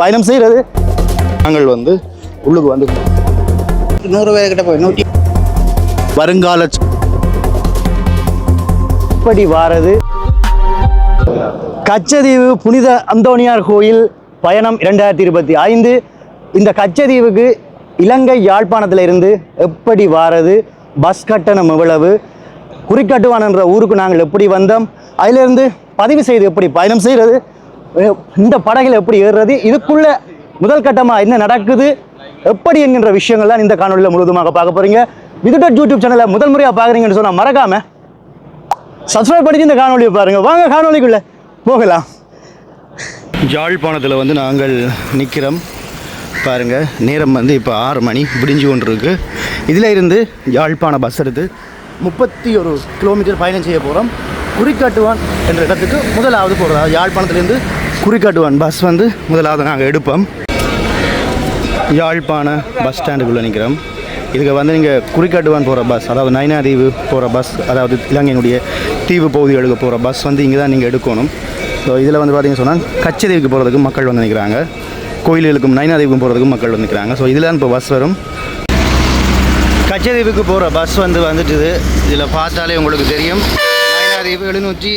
பயணம் செய்கிறது நாங்கள் வந்து உள்ளுக்கு வந்து நூறு பேர் கிட்ட போய் நூற்றி வருங்கால இப்படி வாரது. கச்சதீவு புனித அந்தோனியார் கோயில் பயணம் இரண்டாயிரத்தி இருபத்தி ஐந்து. இந்த கச்சதீவுக்கு இலங்கை யாழ்ப்பாணத்தில் இருந்து எப்படி வாரது? பஸ் கட்டணம் எவ்வளவு? குறிக்கட்டுவான் என்ற ஊருக்கு நாங்கள் எப்படி வந்தோம்? அதிலிருந்து பதிவு செய்து எப்படி பயணம் செய்கிறது இந்த படகில் எப்படி ஏறுறது? இதுக்குள்ள முதல் கட்டமாக என்ன நடக்குது? எப்படி என்கின்ற விஷயங்கள்லாம் இந்த காணொலியில் முழுவதுமாக பார்க்க போறீங்க. விதுடட் யூடியூப் சேனலை முதல் முறையாக பார்க்குறீங்கன்னு சொன்னால் மறக்காம சப்ஸ்கிரைப் பண்ணி இந்த காணொலியை பாருங்க. வாங்க காணொலிக்குள்ள போகலாம். யாழ்ப்பாணத்தில் வந்து நாங்கள் நிற்கிறோம் பாருங்க நேரம் வந்து இப்போ ஆறு மணி. விடிஞ்சு ஒன்று இருக்கு இதில் இருந்து யாழ்ப்பாண பஸ் எடுத்து முப்பத்தி ஒரு கிலோமீட்டர் பயணம் செய்ய போகிறோம் குறிக்காட்டுவான் என்ற இடத்துக்கு முதலாவது போகிறதா யாழ்ப்பாணத்துலேருந்து குறிக்காட்டுவான் பஸ் வந்து முதலாவது நாங்கள் எடுப்போம். யாழ்ப்பாண பஸ் ஸ்டாண்டுக்குள்ளே நிற்கிறோம் இதுக்கு வந்து நீங்கள் குறிக்காட்டுவான் போகிற பஸ் அதாவது நைனாதீவு போகிற பஸ் அதாவது இலங்கையினுடைய தீவு பகுதிகளுக்கு போகிற பஸ் வந்து இங்கே தான் நீங்கள் எடுக்கணும். ஸோ இதில் வந்து பார்த்திங்க சொன்னால் கச்சதீவுக்கு போகிறதுக்கு மக்கள் வந்து நிற்கிறாங்க கோயில்களுக்கும் நைனாதீவுக்கும் போகிறதுக்கும் மக்கள் வந்து நிற்கிறாங்க ஸோ இதில் தான் இப்போ பஸ் வரும். கச்சதீவுக்கு போகிற பஸ் வந்து வந்துட்டுது. இதில் பார்த்தாலே உங்களுக்கு தெரியும். நைனாதீவு எழுநூற்றி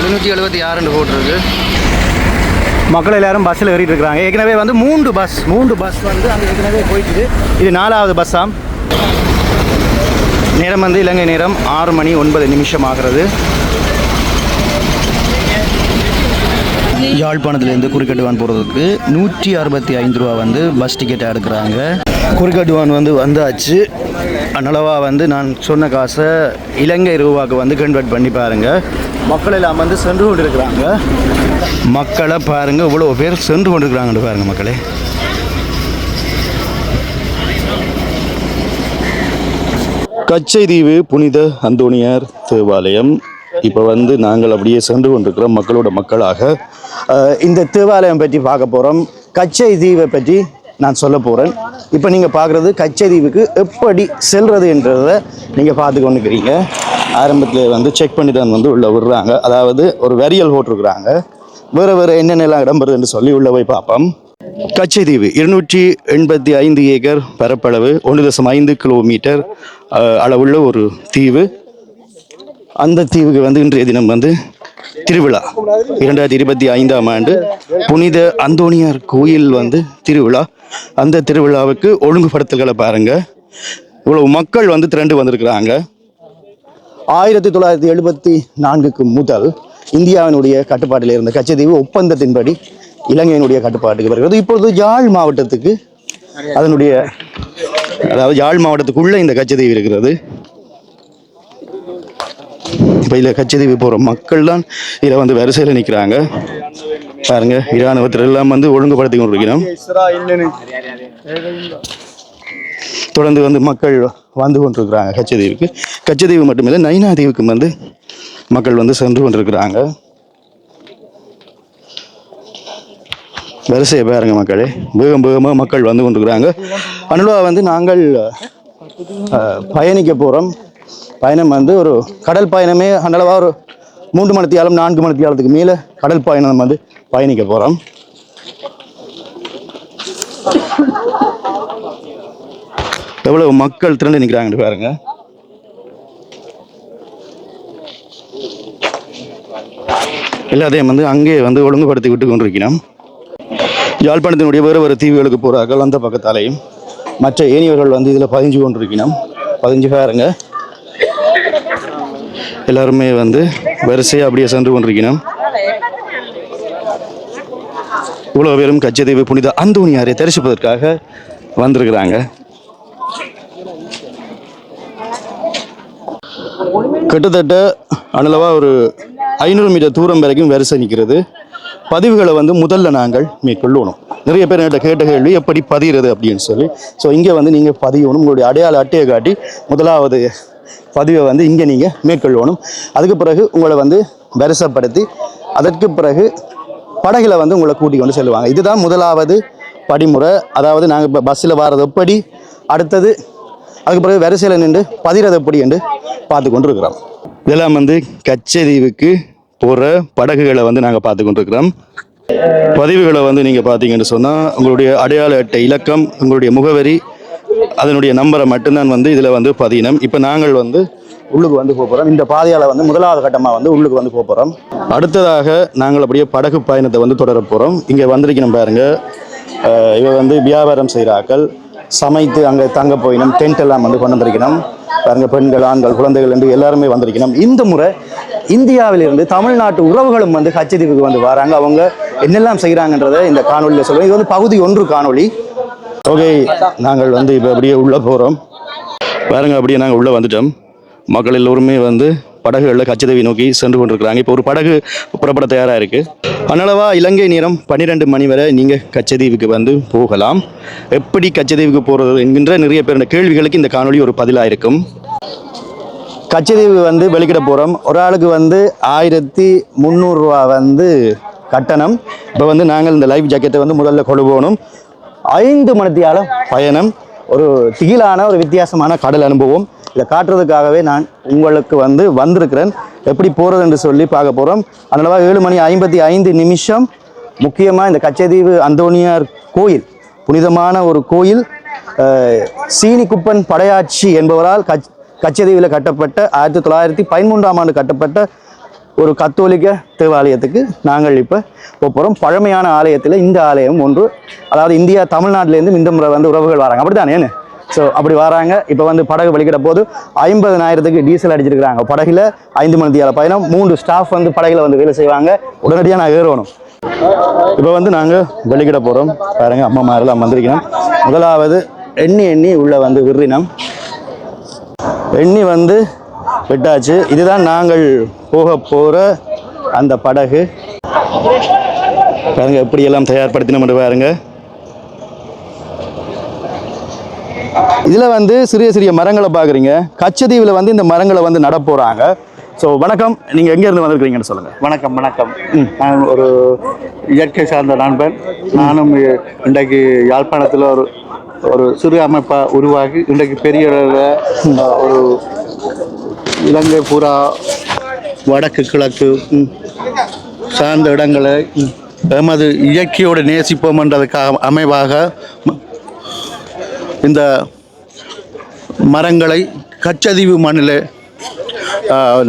எழுநூற்றி எழுபத்தி ஆறுன்னு போட்டிருக்கு. மக்கள் எல்லாரும் பஸ்ஸில் ஏறிட்டு இருக்கிறாங்க. ஏற்கனவே வந்து மூன்று பஸ் மூன்று பஸ் வந்து அங்கே ஏற்கனவே போயிட்டுது. இது நாலாவது பஸ்ஸாம் நேரம் வந்து இலங்கை நேரம் ஆறு மணி ஒன்பது நிமிஷம் ஆகிறது. யாழ்ப்பாணத்துலேருந்து குறுக்கட்டுவான் போகிறதுக்கு நூற்றி அறுபத்தி ஐந்து ரூபா வந்து பஸ் டிக்கெட்டை எடுக்கிறாங்க. குறுக்கட்டுவான் வந்து வந்தாச்சு. அன்னளவாக வந்து நான் சொன்ன காசை இலங்கை ரூபாவுக்கு வந்து கன்வெர்ட் பண்ணி பாருங்கள் மக்கள் எல்லாம் வந்து சென்று கொண்டிருக்கிறாங்க. மக்களை பாருங்கள் இவ்வளோ பேர் சென்று கொண்டு இருக்கிறாங்கன்னு பாருங்கள் மக்களே கச்சைதீவு புனித அந்தோணியார் தேவாலயம். இப்போ வந்து நாங்கள் அப்படியே சென்று கொண்டிருக்கிறோம் மக்களோட மக்களாக. இந்த தேவாலயம் பற்றி பார்க்க போகிறோம் கச்சை தீவை பற்றி நான் சொல்ல போகிறேன் இப்போ நீங்கள் பார்க்குறது கச்சதீவுக்கு எப்படி செல்வது என்றதை நீங்கள் பார்த்து கொண்டுக்கிறீங்க ஆரம்பத்தில் வந்து செக் பண்ணி தான் வந்து உள்ளே விடுறாங்க. அதாவது ஒரு வரியல் போட்டிருக்கிறாங்க. வேறு வேறு என்னென்னலாம் வருதுன்னு சொல்லி உள்ளே போய் பார்ப்போம். கச்சைதீவு இருநூற்றி எண்பத்தி ஐந்து ஏக்கர் பரப்பளவு ஒன்று தசம் ஐந்து கிலோமீட்டர் அளவுள்ள ஒரு தீவு. அந்த தீவுக்கு வந்து இன்றைய தினம் வந்து திருவிழா. இரண்டாயிரத்தி இருபத்தி ஐந்தாம் ஆண்டு புனித அந்தோணியார் கோயில் வந்து திருவிழா. அந்த திருவிழாவுக்கு ஒழுங்குபடுத்தல்களை பாருங்க. இவ்வளவு மக்கள் வந்து திரண்டு வந்திருக்கிறாங்க. ஆயிரத்தி தொள்ளாயிரத்தி எழுபத்தி நான்குக்கு முதல் இந்தியாவினுடைய கட்டுப்பாட்டில் இருந்த கச்சதீவு ஒப்பந்தத்தின்படி இலங்கையினுடைய கட்டுப்பாட்டுக்கு வருகிறது. இப்பொழுது யாழ் மாவட்டத்துக்கு அதனுடைய அதாவது யாழ் மாவட்டத்துக்குள்ள இந்த கச்சதீவு இருக்கிறது. இப்போ இதில் கச்சத்தீவு போகிற மக்கள் தான் இதில் வந்து வரிசையில் நிற்கிறாங்க பாருங்க இராணுவத்தில் எல்லாம் வந்து ஒழுங்குபடுத்தி கொண்டிருக்கிறோம். தொடர்ந்து வந்து மக்கள் வந்து கொண்டிருக்கிறாங்க கச்சதீவுக்கு. கச்சதீவு மட்டுமில்லை நைனா தீவுக்கும் வந்து மக்கள் வந்து சென்று கொண்டிருக்கிறாங்க. வரிசையை பாருங்க மக்களே வேகம் வேகமாக மக்கள் வந்து கொண்டிருக்கிறாங்க. அனுலா வந்து நாங்கள் பயணிக்க போகிறோம் பயணம் வந்து ஒரு கடல் பயணமே அந்தளவாக ஒரு மூன்று மணித்தியாலம் நான்கு மணித்தியாலத்துக்கு மேலே கடல் பயணம் வந்து பயணிக்க போகிறோம் எவ்வளவு மக்கள் திரண்டு நிற்கிறாங்கன்னு பாருங்க. எல்லாத்தையும் வந்து அங்கே வந்து ஒழுங்குபடுத்தி விட்டு கொண்டிருக்கிறோம். யாழ்ப்பாணத்தினுடைய வேறு வேறு தீவுகளுக்கு போகிறார்கள் அந்த பக்கத்தாலேயும். மற்ற ஏனியவர்கள் வந்து இதில் பதிஞ்சு கொண்டிருக்கணும் பதிஞ்சு பாருங்கள் எல்லாருமே வந்து வரிசையாக அப்படியே சென்று கொண்டிருக்கணும் இவ்வளோ பேரும் கச்சதீவு புனித அந்தோனியாரை தரிசிப்பதற்காக வந்திருக்கிறாங்க. கிட்டத்தட்ட அனளவா ஒரு ஐநூறு மீட்டர் தூரம் வரைக்கும் வரிசை நிற்கிறது. பதிவுகளை வந்து முதல்ல நாங்கள் மேற்கொள்ளணும். நிறைய பேர் என்கிட்ட கேட்ட கேள்வி எப்படி பதிகிறது அப்படின்னு சொல்லி. ஸோ இங்கே வந்து நீங்கள் பதியணும். உங்களுடைய அடையாள அட்டையை காட்டி முதலாவது பதிவை வந்து இங்கே நீங்கள் மேற்கொள்ளணும் அதுக்கு பிறகு உங்களை வந்து வரிசைப்படுத்தி அதற்கு பிறகு படகில் வந்து உங்களை கூட்டி கொண்டு செல்லுவாங்க. இதுதான் முதலாவது படிமுறை. அதாவது நாங்கள் இப்போ பஸ்ஸில் வர்றது எப்படி அடுத்தது அதுக்கு பிறகு வரிசையில் நின்று பதிகிறது எப்படி என்று பார்த்து கொண்டு இருக்கிறோம் இதெல்லாம் வந்து கச்சதீவுக்கு போகிற படகுகளை வந்து நாங்கள் பார்த்து கொண்டிருக்கிறோம். பதிவுகளை வந்து நீங்கள் பார்த்தீங்கன்னு சொன்னால் உங்களுடைய அடையாள அட்டை இலக்கம் உங்களுடைய முகவரி அதனுடைய நம்பரை மட்டும்தான் வந்து இதில் வந்து பதியினம் இப்போ நாங்கள் வந்து உள்ளுக்கு வந்து போகிறோம் இந்த பாதையால் வந்து முதலாவது கட்டமாக வந்து உள்ளுக்கு வந்து போகிறோம் அடுத்ததாக நாங்கள் அப்படியே படகு பயணத்தை வந்து தொடர போகிறோம் இங்கே வந்திருக்கணும் பாருங்க. இவ வந்து வியாபாரம் செய்கிறாக்கள் சமைத்து அங்கே தங்க போயினும் டென்ட் எல்லாம் வந்து கொண்டு வந்திருக்கணும். பாருங்கள் பெண்கள் ஆண்கள் குழந்தைகள் என்று எல்லாருமே வந்திருக்கணும். இந்த முறை இந்தியாவிலிருந்து தமிழ்நாட்டு உறவுகளும் வந்து கச்சதீவுக்கு வந்து வராங்க. அவங்க என்னெல்லாம் செய்கிறாங்கன்றதை இந்த காணொலியில் சொல்லுவேன் இது வந்து பகுதி ஒன்று காணொளி ஓகே நாங்கள் வந்து இப்போ அப்படியே உள்ளே போகிறோம் பாருங்க அப்படியே நாங்கள் உள்ளே வந்துட்டோம். மக்கள் எல்லோருமே வந்து படகுகளில் கச்சதவி நோக்கி சென்று கொண்டிருக்கிறாங்க. இப்போ ஒரு படகு புறப்பட தயாராக இருக்குது அதனாலவா இலங்கை நேரம் பன்னிரெண்டு மணி வரை நீங்கள் கச்சதீவுக்கு வந்து போகலாம். எப்படி கச்சதீவுக்கு போகிறது என்கின்ற நிறைய பேருடைய கேள்விகளுக்கு இந்த காணொலி ஒரு பதிலாக இருக்கும் கச்சதீவு வந்து வெளிக்கிட போகிறோம் ஒரு ஆளுக்கு வந்து ஆயிரத்தி முந்நூறுரூவா வந்து கட்டணம். இப்போ வந்து நாங்கள் இந்த லைஃப் ஜாக்கெட்டை வந்து முதல்ல கொண்டு போகணும். ஐந்து மணித்தியால பயணம். ஒரு திகிலான ஒரு வித்தியாசமான கடல் அனுபவம். இதை காட்டுறதுக்காகவே நான் உங்களுக்கு வந்து வந்திருக்கிறேன். எப்படி போகிறது என்று சொல்லி பார்க்க போகிறோம் அதனால ஏழு மணி ஐம்பத்தி ஐந்து நிமிஷம். முக்கியமாக இந்த கச்சதீவு அந்தோனியார் கோயில் புனிதமான ஒரு கோயில் சீனிக்குப்பன் படையாட்சி என்பவரால் கச் கச்சதீவில் கட்டப்பட்ட ஆயிரத்தி தொள்ளாயிரத்தி பதிமூன்றாம் ஆண்டு கட்டப்பட்ட ஒரு கத்தோலிக்க தேவாலயத்துக்கு நாங்கள் இப்போ போகிறோம் பழமையான ஆலயத்தில் இந்த ஆலயம் ஒன்று. அதாவது இந்தியா தமிழ்நாட்டிலேருந்து இந்த முறை வந்து உறவுகள் வராங்க. அப்படி தானே ஸோ அப்படி வராங்க. இப்போ வந்து படகு வலிக்கிற போது ஐம்பதனாயிரத்துக்கு டீசல் அடிச்சிருக்கிறாங்க. படகுல ஐந்து மணி தியால பயணம். மூன்று ஸ்டாஃப் வந்து படகுல வந்து வேலை செய்வாங்க. உடனடியாக நான் ஏறணும். இப்போ வந்து நாங்கள் வெளிக்கிட போகிறோம் பாருங்க அம்மா மாதிரிலாம் வந்திருக்கணும் முதலாவது எண்ணி எண்ணி உள்ளே வந்து விரினம் எண்ணி வந்து விட்டாச்சு. இதுதான் நாங்கள் போக போகிற அந்த படகு. பாருங்க எப்படி எல்லாம் தயார்படுத்தினோம் பாருங்க. இதில் வந்து சிறிய சிறிய மரங்களை பார்க்குறீங்க. கச்சதீவில் வந்து இந்த மரங்களை வந்து நட போகிறாங்க ஸோ வணக்கம். நீங்கள் எங்கேருந்து வந்திருக்கிறீங்கன்னு சொல்லுங்கள் வணக்கம் வணக்கம். நான் ஒரு இயற்கை சார்ந்த நண்பன். நானும் இன்றைக்கு யாழ்ப்பாணத்தில் ஒரு ஒரு சிறு அமைப்பாக உருவாகி இன்றைக்கு பெரிய ஒரு இலங்கை பூரா வடக்கு கிழக்கு சார்ந்த இடங்களை எமது இயற்கையோடு நேசிப்போம் என்றதுக்காக அமைவாக இந்த மரங்களை கச்சதீவு மண்ணில்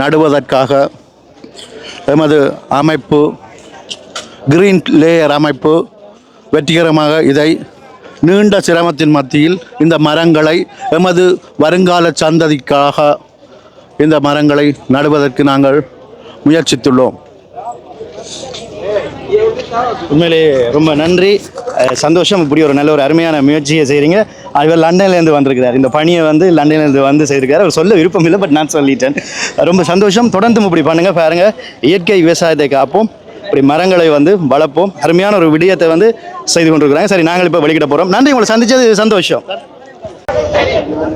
நடுவதற்காக எமது அமைப்பு கிரீன் லேயர் அமைப்பு வெற்றிகரமாக இதை நீண்ட சிரமத்தின் மத்தியில் இந்த மரங்களை எமது வருங்கால சந்ததிக்காக இந்த மரங்களை நடுவதற்கு நாங்கள் முயற்சித்துள்ளோம். உண்மையிலே ரொம்ப நன்றி. சந்தோஷம். இப்படி ஒரு நல்ல ஒரு அருமையான முயற்சியை செய்கிறீங்க அவர் லண்டன்லேருந்து வந்திருக்கிறார். இந்த பணியை வந்து லண்டன்லேருந்து வந்து செய்திருக்காரு அவர் சொல்ல விருப்பம் இல்லை பட் நான் சொல்லிட்டேன். ரொம்ப சந்தோஷம். தொடர்ந்து இப்படி பண்ணுங்கள் பாருங்கள் இயற்கை விவசாயத்தை காப்போம். இப்படி மரங்களை வந்து வளர்ப்போம். அருமையான ஒரு விடயத்தை வந்து செய்து கொண்டிருக்கிறாங்க. சரி நாங்கள் இப்போ வெளியிட போகிறோம் நன்றி உங்களை சந்திச்சது சந்தோஷம்.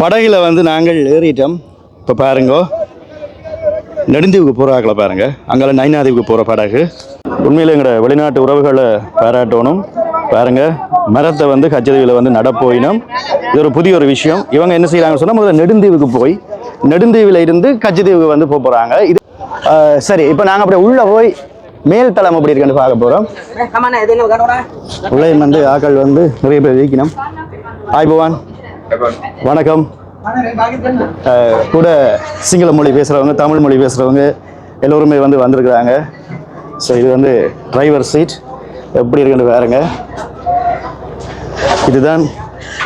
படகில் வந்து நாங்கள் ஏறிட்டோம். இப்போ பாருங்கோ. நெடுந்தீவுக்கு போகிறாக்களை பாருங்க. அங்கே நைனாதீவுக்கு போகிற படகு. உண்மையில் எங்களோட வெளிநாட்டு உறவுகளை பாராட்டணும். பாருங்க மரத்தை வந்து கச்சதீவில் வந்து நடப்போயினோம். இது ஒரு புதிய ஒரு விஷயம். இவங்க என்ன செய்கிறாங்கன்னு சொன்னால் முதல்ல நெடுந்தீவுக்கு போய் நெடுந்தீவில் இருந்து கச்சதீவுக்கு வந்து போக போகிறாங்க இது சரி இப்போ நாங்கள் அப்படியே உள்ளே போய் மேல் தளம் அப்படி இருக்குன்னு பார்க்க போகிறோம் உள்ளே வந்து ஆக்கள் வந்து நிறைய பேர் இருக்கணும் ஹாய் பவான் வணக்கம். கூட சிங்கள மொழி பேசுகிறவங்க தமிழ் மொழி பேசுகிறவங்க எல்லோருமே வந்து வந்திருக்கிறாங்க. ஸோ இது வந்து டிரைவர் சீட் எப்படி இருக்குன்னு பாருங்க. இதுதான்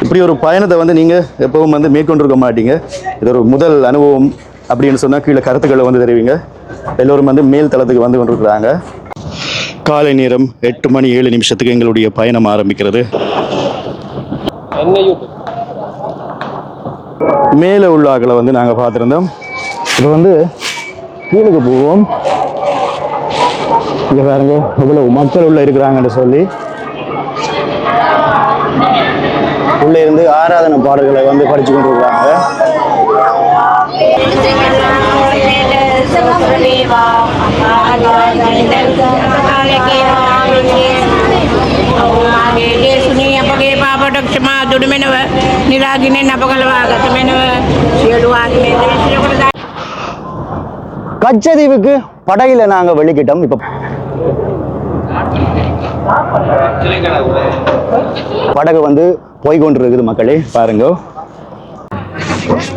இப்படி ஒரு பயணத்தை வந்து நீங்கள் எப்பவும் வந்து மேற்கொண்டிருக்க மாட்டீங்க. இது ஒரு முதல் அனுபவம் அப்படின்னு சொன்னால் கீழே கருத்துக்களை வந்து தெரிவிங்க. எல்லோரும் வந்து மேல் தளத்துக்கு வந்து கொண்டிருக்கிறாங்க. காலை நேரம் எட்டு மணி ஏழு நிமிஷத்துக்கு எங்களுடைய பயணம் ஆரம்பிக்கிறது. மேலே உள்ள ஆக்களை வந்து நாங்கள் பார்த்துருந்தோம் இப்போ வந்து கீழுக்கு போவோம் இங்கே பாருங்க இவ்வளவு மக்கள் உள்ள இருக்கிறாங்கன்னு சொல்லி உள்ளே இருந்து ஆராதனை பாடல்களை வந்து படிச்சு கொண்டு இருக்கிறாங்க අපගේ පාපටක්ෂමා දුඩුමෙනව නිරාගිනෙන් අප කළවා ගතමෙනව සියලුවාගේ දේශයකට கச்சதீவுக்கு படகுல நாங்கள் வெளிக்கிட்டோம் இப்போ படகு வந்து போய்கொண்டு இருக்குது மக்களே பாருங்க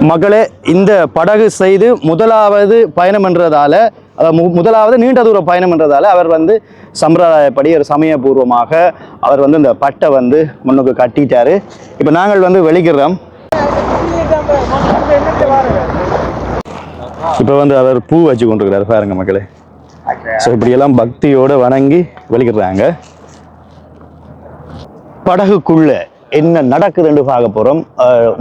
மக்களே இந்த படகு செய்து முதலாவது பயணம் என்றதால அதாவது முதலாவது நீண்ட தூர பயணம் என்றதால அவர் வந்து சம்பிரதாயப்படி ஒரு சமயபூர்வமாக அவர் வந்து இந்த பட்டை வந்து முன்னுக்கு கட்டிட்டாரு. இப்போ நாங்கள் வந்து வெளிக்கிறோம் இப்போ வந்து அவர் பூ வச்சு கொண்டிருக்கிறார் பாருங்க மக்களே. ஸோ இப்படியெல்லாம் பக்தியோட வணங்கி வெளிக்கிறாங்க படகுக்குள்ள என்ன நடக்குதுன்னு பார்க்க போகிறோம்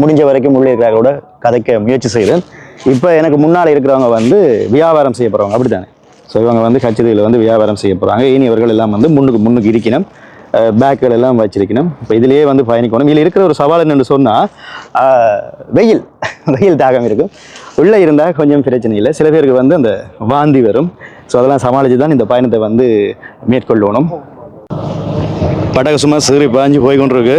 முடிஞ்ச வரைக்கும் உள்ளே இருக்கிறாரோட கதைக்க முயற்சி செய்கிறேன். இப்போ எனக்கு முன்னால் இருக்கிறவங்க வந்து வியாபாரம் செய்ய போகிறவங்க அப்படி தானே ஸோ இவங்க வந்து கச்சேரியில் வந்து வியாபாரம் செய்ய போகிறாங்க இனி இவர்கள் எல்லாம் வந்து முன்னுக்கு முன்னுக்கு இருக்கணும். பேக்குகள் எல்லாம் வச்சிருக்கணும். இப்போ இதிலேயே வந்து பயணிக்கணும். இதில் இருக்கிற ஒரு சவால் என்னென்னு சொன்னால் வெயில். வெயில் தாகம் இருக்கும். உள்ளே இருந்தால் கொஞ்சம் பிரச்சனை இல்லை. சில பேருக்கு வந்து அந்த வாந்தி வரும். ஸோ அதெல்லாம் சமாளித்து தான் இந்த பயணத்தை வந்து மேற்கொள்ளணும் படகு சும்மா சீறி பாஞ்சு போய் கொண்டிருக்கு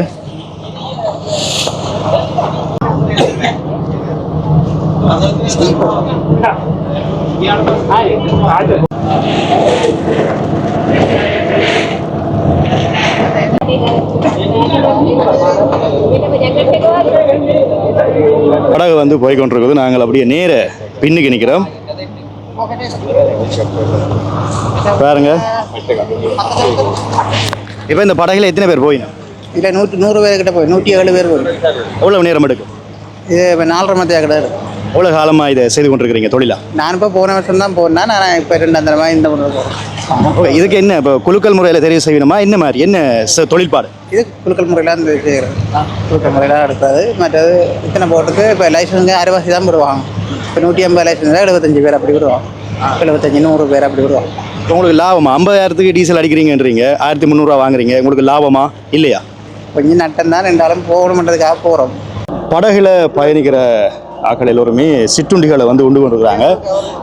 படகு வந்து போய் கொண்டிருக்குது நாங்கள் அப்படியே நேர பின்னுக்கு நிற்கிறோம். பாருங்க. இப்போ இந்த படகுல எத்தனை பேர் போயினோம் இல்லை நூற்றி நூறு பேர் கிட்ட போய். நூற்றி ஏழு பேர் போய். எவ்வளவு நேரம் எடுக்கும்? இது இப்போ நாலரை மத்தியா கிடையாது எவ்வளோ காலமாக இதை செய்து கொண்டிருக்கிறீங்க தொழிலா? நான் இப்போ போன வருஷம் தான் போனேன். நான் இப்போ ரெண்டு அந்த மாதிரி இந்த முறை போகிறேன் இதுக்கு என்ன இப்போ குலுக்கல் முறையில் தெரிவு செய்யணுமா? என்ன மாதிரி என்ன தொழில்பாடு? இது குழுக்கள் முறையில் அந்த செய்கிறது குழுக்கள் முறையில் எடுக்கிறது மற்றது இத்தனை போட்டுக்கு இப்போ லைசன்ஸுங்க அரைவாசி தான் விடுவாங்க. இப்போ நூற்றி ஐம்பது லைசன்ஸ் எழுபத்தஞ்சு பேர் அப்படி விடுவாங்க. எழுபத்தஞ்சு நூறு பேர் அப்படி விடுவாங்க. உங்களுக்கு லாபமா? ஐம்பதாயிரத்துக்கு டீசல் அடிக்கிறீங்கன்றீங்க. ஆயிரத்தி முந்நூறுரூவா வாங்குறீங்க. உங்களுக்கு லாபமா? இல்லையா? கொஞ்சம் நட்டம் தான். ரெண்டாலும் போகணுன்றதுக்காக போகிறோம் படகுல பயணிக்கிற ஆக்கள் எல்லோருமே சிற்றுண்டிகளை வந்து உண்டு கொண்டிருக்கிறாங்க.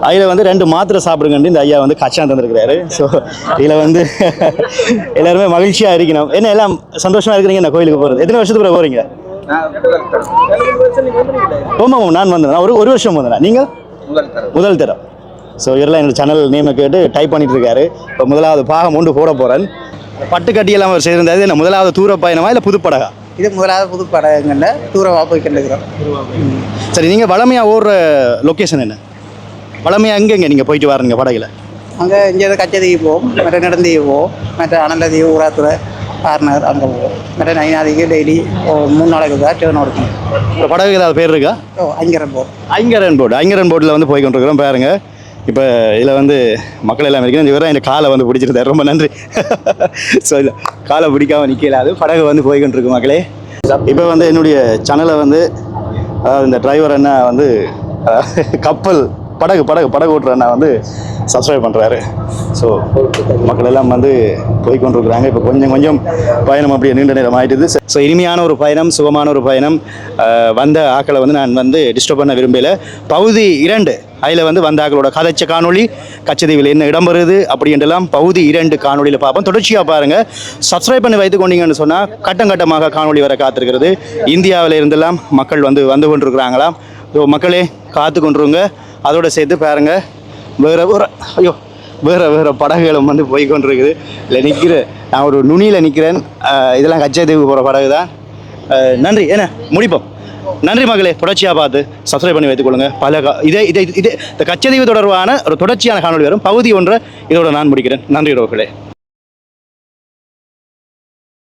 அதில் வந்து ரெண்டு மாத்திரை சாப்பிடுங்கன்னு இந்த ஐயா வந்து கச்சா தந்திருக்கிறாரு. ஸோ இதில் வந்து எல்லாருமே மகிழ்ச்சியாக இருக்கணும். என்ன எல்லாம் சந்தோஷமாக இருக்கிறீங்க? இந்த கோயிலுக்கு போகிறது எத்தனை வருஷத்துக்கு போகிறீங்க ஆமாம் நான் வந்தேன். ஒரு ஒரு வருஷம் வந்தேன். நீங்கள் முதல் தரம். ஸோ இவரெல்லாம் என்னோட சேனல் நேமை கேட்டு டைப் பண்ணிட்டு இருக்காரு. இப்போ முதலாவது பாகம் ஒன்று போட போகிறேன் பட்டு கட்டியெல்லாம் அவர் செய்திருந்தாரு. என்ன முதலாவது தூர பயணமா இல்லை புதுப்படகா? இது முதலாவது புது படகுங்களில் தூரமாக போய் கண்டுக்கிறோம். சரி நீங்கள் வளமையாக ஓடுற லொக்கேஷன் என்ன? வளமையாக எங்கெங்க நீங்கள் போயிட்டு வரீங்க படகுல அங்கே இங்கே கச்சதீவு போவோம் மற்ற நெடுந்தீவு போவோம் மற்ற அனந்ததீவு ஊராத்துறை ஆர்னர் அங்கே போவோம். மற்ற நைனாதிக்கு டெய்லி மூணு நாளைக்கு தான் டேர்ன் இருக்கும் இப்போ படகு ஏதாவது பேர் இருக்கா? ஓ அங்கேரம் போவோம் ஐங்கரன் போர்டு. ஐங்கரன் போர்டில் வந்து போய் கொண்டிருக்கிறோம் பாருங்க. இப்போ இதில் வந்து மக்கள் எல்லாம் இருக்கிறேன் இவரை இந்த காலை வந்து பிடிச்சிருந்தார். ரொம்ப நன்றி. ஸோ இல்லை காலை பிடிக்காம நிற்கல அது படகு வந்து போய்கிட்டு இருக்கு மக்களே. இப்போ வந்து என்னுடைய சேனலை வந்து அதாவது இந்த டிரைவர் அண்ணா வந்து கப்பல் படகு படகு படகு ஓட்டுற அண்ணா வந்து சப்ஸ்கிரைப் பண்ணுறாரு ஸோ மக்கள் எல்லாம் வந்து போய்கொண்டிருக்கிறாங்க இப்போ கொஞ்சம் கொஞ்சம் பயணம் அப்படியே நீண்ட நேரம் ஆயிட்டுது. ஸோ இனிமையான ஒரு பயணம் சுகமான ஒரு பயணம். வந்த ஆக்களை வந்து நான் வந்து டிஸ்டர்ப் பண்ண விரும்பலை. பகுதி இரண்டு அதில் வந்து வந்த ஆக்களோட கதைச்ச காணொளி கச்சதீவில் என்ன இடம் வருது அப்படின்றலாம் பகுதி இரண்டு காணொலியில் பார்ப்போம். தொடர்ச்சியாக பாருங்கள் சப்ஸ்கிரைப் பண்ணி வைத்து கொண்டீங்கன்னு சொன்னால் கட்டம் கட்டமாக காணொளி வர காத்திருக்கிறது. இந்தியாவில் இருந்தெல்லாம் மக்கள் வந்து வந்து கொண்டிருக்கிறாங்களாம். ஸோ மக்களே காத்து கொண்டுருங்க. அதோட சேர்த்து பாருங்க. வேறு ஒரு ஐயோ வேறு வேறு படகுகளும் வந்து போய் கொண்டிருக்குது. இல்லை நிற்கிற நான் ஒரு நுனியில் நிற்கிறேன் இதெல்லாம் கச்சதீவு போகிற படகு தான் நன்றி. என்ன முடிப்போம். நன்றி மகளே தொடர்ச்சியாக பார்த்து சப்ஸ்கிரைப் பண்ணி வைத்துக்கொள்ளுங்க பல க இதே இதே இதே இந்த கச்சதீவு தொடர்பான ஒரு தொடர்ச்சியான காணொலி வரும். பகுதி ஒன்றை இதோட நான் முடிக்கிறேன். நன்றி உறவுகளே.